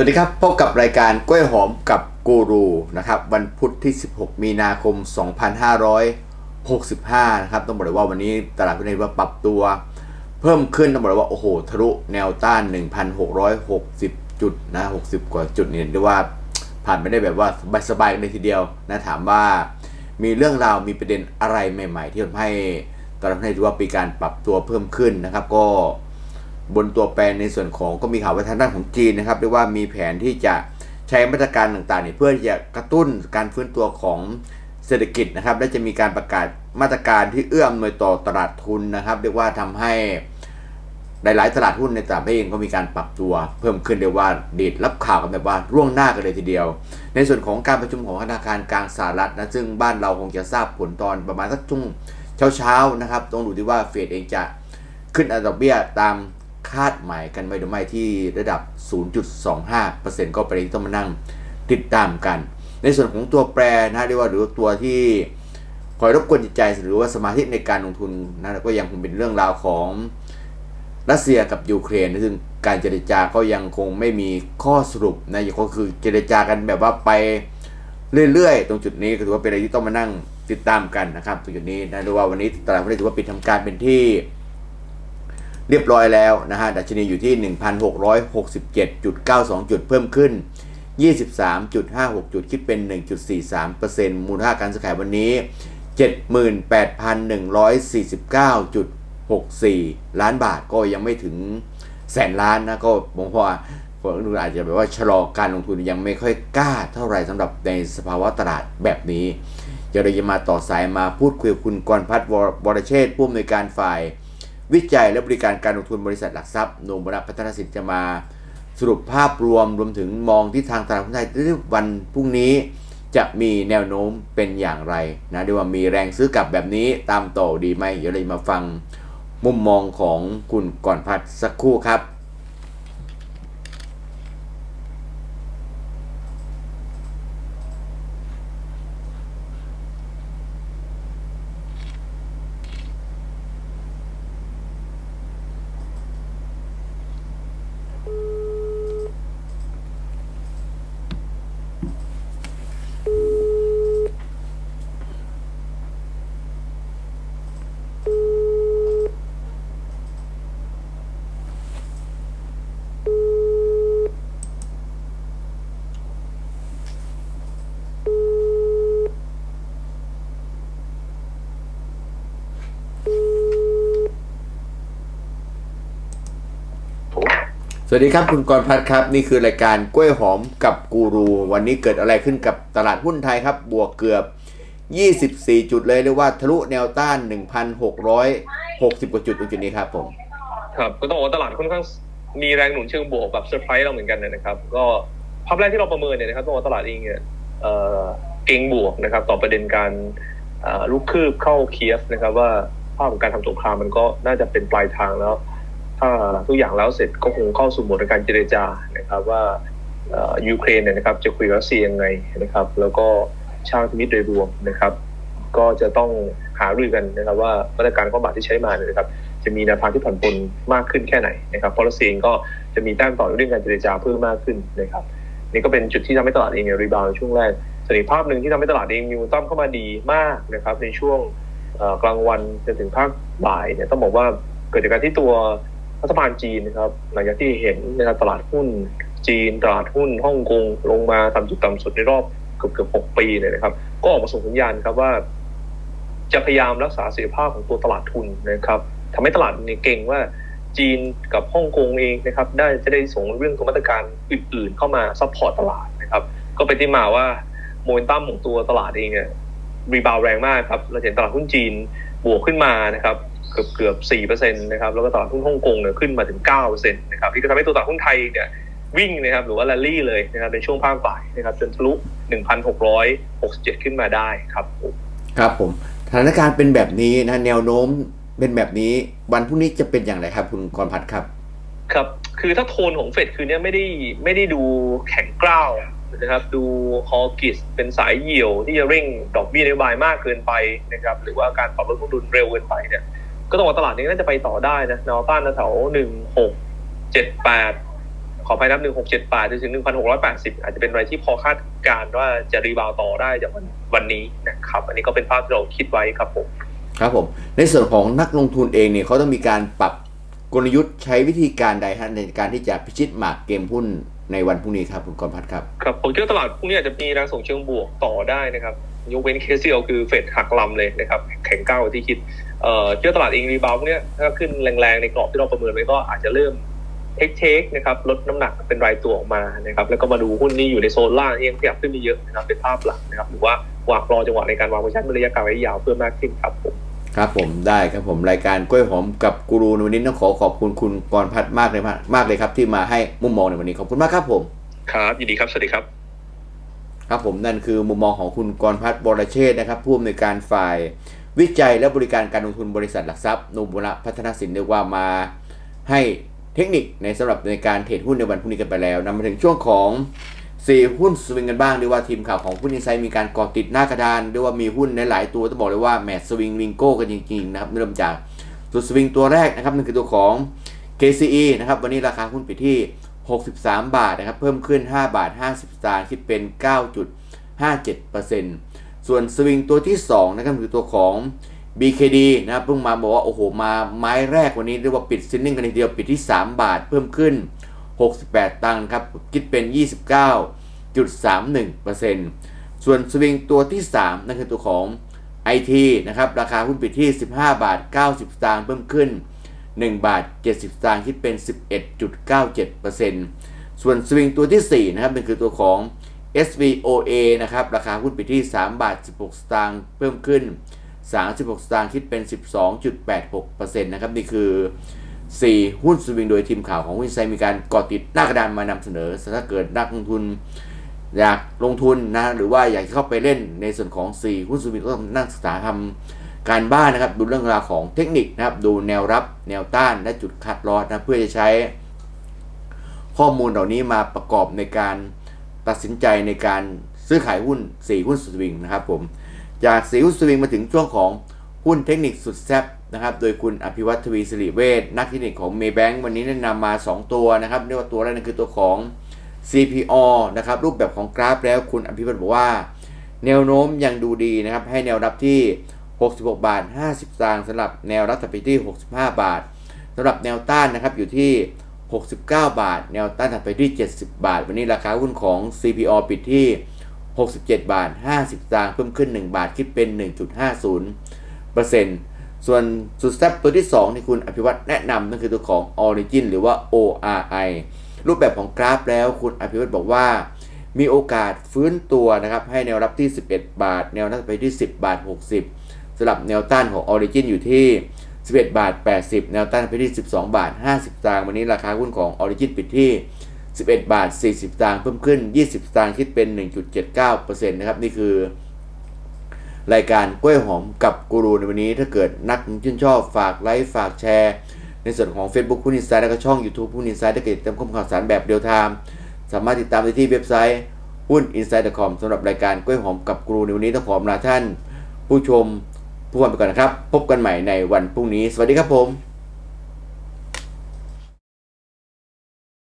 วัสดีครับพบกับรายการกล้วยหอมกับกูรูนะครับวันพุธที่ 16 มีนาคม 2565 นะครับต้องบอกเลยว่าวันนี้ตลาดหุ้นในว่าปรับตัว เพิ่มขึ้นต้องบอกเลยว่าโอ้โหทะลุแนวต้าน 1,660 จุดนะ 60 กว่าจุดเนี่ยเรียกว่าผ่านไปได้แบบว่าสบายๆเลยทีเดียวนะถามว่ามีเรื่องราวมีประเด็นอะไรใหม่ ๆ ที่ทำให้ตลาดหุ้นไทยถือว่ามีการปรับตัวเพิ่มขึ้นนะครับก็ บนตัวแปรในส่วนของก็มีข่าวว่าทางด้านของจีนนะครับเรียกว่ามีแผนที่จะใช้มาตรการต่างๆเนี่ยเพื่อจะกระตุ้นการฟื้นตัวของเศรษฐกิจนะครับและจะมีการประกาศมาตรการที่เอื้ออำนวยต่อตลาดทุนนะครับ เรียกว่าทำให้หลายๆตลาดหุ้นในต่างประเทศเองก็มีการปรับตัวเพิ่มขึ้นเรียกว่าเดดรับข่าวกันแบบว่าร่วงหน้ากันเลยทีเดียว ในส่วนของการประชุมของธนาคารกลางสหรัฐนะซึ่งบ้านเราคงจะทราบผลตอนประมาณสักช่วงเช้าๆนะครับต้องดูที่ว่าเฟดเองจะขึ้นอัตราดอกเบี้ยตาม คาดหมายกันไว้หรือไม่ที่ระดับ 0.25%ก็ประเด็นที่ต้องมานั่งติดตามกัน ในส่วนของตัวแปรนะเรียกว่าหรือตัวที่คอยรบกวนจิตใจหรือว่าสมาธิในการลงทุนนะก็ยังคงเป็นเรื่องราวของรัสเซียกับยูเครนซึ่งการเจรจาก็ยังคงไม่มีข้อสรุปนะยังก็คือเจรจากันแบบว่าไปเรื่อยๆ ตรงจุดนี้ก็ถือว่าเป็นอะไรที่ต้องมานั่งติดตามกันนะครับตรงจุดนี้นะเรียกว่าวันนี้ตลาดหุ้นถือว่าปิดทำการเป็นที่ เรียบร้อยแล้วนะฮะดัชนีอยู่ที่ 1,667.92 จุดเพิ่มขึ้น 23.56 จุดคิดเป็น 1.43%มูลค่าการซื้อขายวันนี้ 78,149.64 ล้านบาทก็ยังไม่ถึงแสนล้านนะก็ผมว่าผมดูอาจจะแบบว่าชะลอการลงทุนยังไม่ค่อยกล้าเท่าไหร่สำหรับในสภาวะตลาดแบบนี้เดี๋ยวเราจะมาต่อสายมาพูดคุยกับคุณกรพัฒน์วรเชษผู้อำนวยการฝ่าย วิจัยและบริการการลงทุนบริษัทหลักทรัพย์โนมบรพัฒนสินจะมาสรุปภาพรวมรวมถึงมองที่ทางตลาดหุ้นไทยในวันพรุ่งนี้จะมีแนวโน้มเป็นอย่างไรนะด้วยว่ามีแรงซื้อกลับแบบนี้ตามต่อดีไหมเดี๋ยวเรามาฟังมุมมองของคุณก่อนพัดสักครู่ครับ สวัสดีครับ คุณกรพัฒน์ครับ นี่คือรายการกล้วยหอมกับกูรู วันนี้เกิดอะไรขึ้นกับตลาดหุ้นไทยครับ บวกเกือบ 24 จุดเลยเรียกว่าทะลุแนวต้าน 1,660 กว่าจุดตรงจุดนี้ครับผมครับก็ต้องบอกว่าตลาดค่อนข้างมีแรงหนุนเชิงบวกแบบเซอร์ไพรส์เราเหมือนกันนะครับ ก็ภาพแรกที่เราประเมินเนี่ยนะครับต้องบอกว่าตลาดเองเนี่ยเก่งบวกนะครับ ต่อประเด็นการลุกคืบเข้าเคียฟนะครับ ว่าภาพของการทำสงครามมันก็น่าจะเป็นปลายทางแล้ว ถ้าทุกอย่างแล้วเสร็จก็คงเข้าสู่โหมดในการเจรจานะครับว่ายูเครนเนี่ยนะครับจะคุยกับรัสเซียยังไงนะครับ แล้วก็ชาติมิตรโดยรวมนะครับ ก็จะต้องหารือกันนะครับว่ามาตรการข้อบาทที่ใช้มาเนี่ยนะครับ จะมีแนวทางที่ผ่อนปลนมากขึ้นแค่ไหนนะครับเพราะรัสเซียก็จะมีแต้มต่อเรื่องการเจรจาเพิ่มมากขึ้นนะครับนี่ก็เป็นจุดที่ทำให้ตลาดเองเนี่ยรีบาวในช่วงแรกส่วนอีกภาพหนึ่งที่ทำให้ตลาดเองมีมูลต้อมเข้ามาดีมากนะครับ ในช่วงกลางวันจนถึงภาคบ่ายเนี่ยต้องบอกว่าเกิดจากการที่ตัว รัฐบาลจีนนะครับหลังจากที่เห็นนะครับตลาดหุ้นจีนตลาดหุ้นฮ่องกงลงมาต่ำจุดต่ำสุดในรอบเกือบเกือบหกปีเนี่ยนะครับ ก็ออกมาส่งสัญญาณครับว่า จะพยายามรักษาเสถียรภาพของตัวตลาดทุนนะครับทำให้ตลาดเนี่ยเก่งว่าจีนกับฮ่องกงเองนะครับ ได้จะได้ส่งเรื่องตัวมาตรการอื่น ๆ เข้ามาซัพพอร์ตตลาดนะครับ ก็เป็นที่มาว่าโมเมนตัมของตัวตลาดเองเนี่ยรีบาวแรงมากครับเราเห็นตลาดหุ้นจีนบวกขึ้นมานะครับ กือบเกือบสี่เปอร์เซ็นต์นะครับแล้วก็ตลาดหุ้นฮ่องกงเนี่ยขึ้นมาถึงเก้าเปอร์เซ็นต์นะครับที่ก็ทำให้ตัวตลาดหุ้นไทยเนี่ยวิ่งนะครับหรือว่าแรลลี่เลยนะครับในช่วงภาคบ่ายนะครับจนทะลุหนึ่งพันหกร้อยหกสิบเจ็ดขึ้นมาได้ครับผมครับผมสถานการณ์เป็นแบบนี้นะแนวโน้มเป็นแบบนี้วันพรุ่งนี้จะเป็นอย่างไรครับ คุณกรพัฒน์ครับ ครับ คือถ้าโทนของเฟดคือเนี้ยไม่ได้ไม่ได้ดูแข็งกร้าวนะครับ ดูฮอกิสเป็นสายเหี่ยวที่จะเร่งดอกเบี้ยนโยบายมากเกินไปนะครับ หรือว่าการปรับลดต้นทุนเร็วเกินไปเนี่ย ก็ต้องบอกว่าตลาดนี้น่าจะไปต่อได้นะแนวต้านแถวหนึ่งหกเจ็ดแปดขออภัยนับ1678จนถึง1680อาจจะเป็นอะไรที่พอคาดการณ์ว่าจะรีบาวต่อได้จากวันวันนี้นะครับ อันนี้ก็เป็นภาพที่เราคิดไว้ครับผมครับผม ในส่วนของนักลงทุนเองเนี่ยเขาต้องมีการปรับกลยุทธ์ใช้วิธีการใดฮะในการที่จะพิชิตหมากเกมหุ้นในวันพรุ่งนี้ครับคุณกรพัฒน์ครับครับผมคิดว่าตลาดพรุ่งนี้อาจจะมีแรงส่งเชิงบวกต่อได้นะครับ ยกเว้นเคสเดียวคือเฟดหักลำเลยนะครับแข็งก้าวกว่าที่คิดเอ่อคิดว่าตลาดเองรีบาวพวกเนี้ยถ้าขึ้นแรงๆในกรอบที่เราประเมินไว้ก็อาจจะเริ่มเทคเทคนะครับลดน้ำหนักเป็นรายตัวออกมานะครับแล้วก็มาดูหุ้นที่อยู่ในโซนล่างที่ยังขยับขึ้นไมีเยอะนะครับเป็นภาพหลักนะครับหรือว่าวางรอจังหวะในการวางโพซิชั่นระยะกลางระยะยาวเพิ่มมากขึ้นครับผมครับผมได้ครับผมรายการกล้วยหอมกับกูรูในวันนี้ต้องขอขอบคุณคุณกรพัฒน์มากเลยมากเลยครับที่มาให้มุมมองในวันนี้ขอบคุณมากครับผมครับยินดีครับสวัสดีครับ ครับผมนั่นคือมุมมองของคุณกรพัฒน์บรเชษฐ์นะครับผู้อำนวยการฝ่ายวิจัยและบริการการลงทุนบริษัทหลักทรัพย์นุบุระพัฒนาสินเรียกว่ามาให้เทคนิคในสำหรับในการเทรดหุ้นในวันพรุ่งนี้กันไปแล้วนำมาถึงช่วงของสี่หุ้นสวิงกันบ้างเรีว่าทีมข่าวของหุ้นอินไซด์มีการก่อติดหน้ากระดานเรียว่ามีหุ้นในหลายตัวต้องบอกเลยว่าแมทสวิงวิงโก้กันจริง ๆ นะครับเริ่มจากตัวสวิงตัวแรกนะครับนั่นคือตัวของ KCE นะครับวันนี้ราคาหุ้นปิดที่ 63 บาทนะครับ เพิ่มขึ้น 5 บาท 50สตางค์คิดเป็น 9.57%ส่วนสวิงตัวที่ 2 นะครับคือตัวของ BKD นะครับเพิ่งมาบอกว่า โอ้โห มาไม้แรกวันนี้เรียกว่าปิดซินนิ่งกันทีเดียวปิดที่ 3 บาทเพิ่มขึ้น 68 ตังค์ครับ คิดเป็น 29.31%ส่วนสวิงตัวที่ 3 นั่นคือตัวของ IT นะครับ ราคาหุ้นปิดที่ 15 บาท 90 สตางค์เพิ่มขึ้น 1 บาท 70สตางค์คิดเป็น 11.97%ส่วนสวิงตัวที่ 4 นะครับนั่นคือตัวของ SVOA นะครับ ราคาหุ้นปิดที่ 3 บาท 16 สตางค์เพิ่มขึ้น 36 สตางค์คิดเป็น 12.86%นะครับ นี่คือ 4 หุ้นสวิงโดยทีมข่าวของหุ้นไซมีการก่อติดหน้ากระดานมานำเสนอถ้าเกิดนักลงทุนอยากลงทุนนะหรือว่าอยากเข้าไปเล่นในส่วนของ 4 หุ้นสวิงก็ต้องนั่งศึกษาทำ การบ้านนะครับ ดูเรื่องราวของเทคนิคนะครับ ดูแนวรับแนวต้านและจุดคัดลอสนะเพื่อจะใช้ข้อมูลเหล่านี้มาประกอบในการตัดสินใจในการซื้อขายหุ้น 4 หุ้นสวิงนะครับผมจากสีหุ้นสวิงมาถึงช่วงของหุ้นเทคนิคสุดแซ่บนะครับ โดยคุณอภิวัตทวีสิริเวชนักเทคนิคของเม b a n k วันนี้แนะนำมา 2 ตัวนะครับเรียกว่าตัวแรกนั่นคือตัวของ CPO นะครับรูปแบบของกราฟแล้วคุณอภิวัตบอกว่า แนวโน้มยังดูดีนะครับให้แนวรับที่ 66 บาท 50 สตางค์สำหรับแนวรับถัดที่ 65 บาทสำหรับแนวต้านนะครับอยู่ที่ 69 บาท แนวต้านถัดไปที่ 70 บาท วันนี้ราคาหุ้นของ CPO ปิดที่ 67 บาท 50 สตางค์เพิ่มขึ้น 1 บาทคิดเป็น 1.50%ส่วนสุดแซ่บตัวที่ 2 ที่คุณอภิวัตแนะนำนั่นคือตัวของ Origin หรือว่า ORI รูปแบบของกราฟแล้วคุณอภิวัตบอกว่ามีโอกาสฟื้นตัวนะครับให้แนวรับที่ 11 บาท แนวรับไปที่ 10 บาท 60 สำหรับแนวต้านของ Origin อยู่ที่ 11 บาท 80 แนวต้านไปที่ 12 บาท 50สตางค์วันนี้ราคาหุ้นของ Origin ปิดที่ 11 บาท 40สตางค์เพิ่มขึ้น 20สตางค์คิดเป็น 1.79%นะครับนี่คือ รายการกล้วยหอมกับกูรูในวันนี้ถ้าเกิดนักชื่นชอบฝากไลค์ฝากแชร์ ในส่วนของ Facebook หุ้นอินไซด์แล้วก็ช่อง YouTube หุ้นอินไซด์ถ้าเกิดติดตามข้อมูลข่าวสารแบบเรียลไทม์สามารถติดตามได้ที่เว็บไซต์หุ้น i n s i d e c o m สำหรับรายการกล้วยหอมกับกรูในวันนี้ต้องขอลาท่าน ผู้ชม ผู้คนไปก่อนนะครับ พบกันใหม่ในวันพรุ่งนี้ สวัสดีครับผม